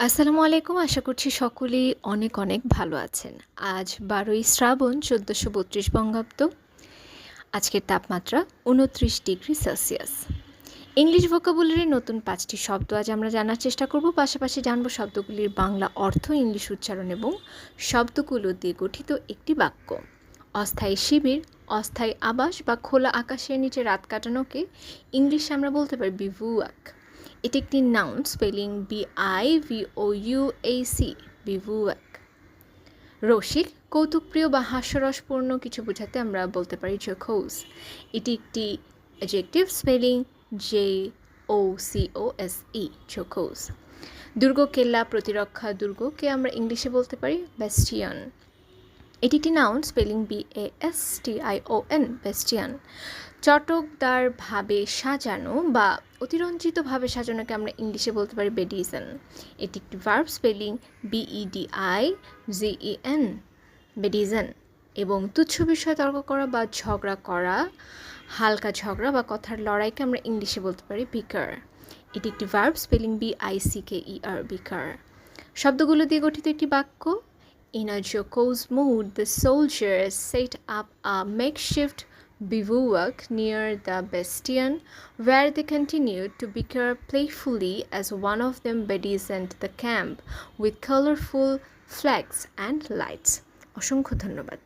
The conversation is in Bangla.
আসসালামু আলাইকুম। আশা করছি সকলেই অনেক অনেক ভালো আছেন। আজ বারোই শ্রাবণ চোদ্দোশো বত্রিশ বঙ্গাব্দ। আজকের তাপমাত্রা উনত্রিশ ডিগ্রি সেলসিয়াস। ইংলিশ ভোকাবুলারির নতুন পাঁচটি শব্দ আজ আমরা জানার চেষ্টা করব। পাশাপাশি জানব শব্দগুলির বাংলা অর্থ, ইংলিশ উচ্চারণ এবং শব্দগুলো দিয়ে গঠিত একটি বাক্য। অস্থায়ী শিবির, অস্থায়ী আবাস বা খোলা আকাশের নিচে রাত কাটানোকে ইংলিশে আমরা বলতে পারি বিভুয়াক। এটি একটি noun spelling B I V O U A C bivouac রসিক, কৌতুকপ্রিয় বা হাস্যরসপূর্ণ কিছু বোঝাতে আমরা বলতে পারি জোখোস এটি একটি adjective spelling J O C O S E jocose দুর্গ কেল্লা প্রতিরক্ষা দুর্গকে আমরা ইংলিশে বলতে পারি বেস্টিয়ান এটি একটি noun spelling B A S T I O N bastion চটকদারভাবে সাজানো বা অতিরঞ্জিতভাবে সাজানোকে আমরা ইংলিশে বলতে পারি বেডিজেন এটি একটি verb spelling B E D I G E N bedizen এবং তুচ্ছ বিষয়ে তর্ক করা বা ঝগড়া করা হালকা ঝগড়া বা কথার লড়াইকে আমরা ইংলিশে বলতে পারি বিকার। এটি একটি verb spelling B I C K E R bicker. শব্দগুলো দিয়ে গঠিত একটি বাক্য In a jocose mood, the soldiers set up a makeshift bivouac near the bastion, where they continued to bicker playfully as one of them bedizened the camp with colorful flags and lights. অসংখ্য ধন্যবাদ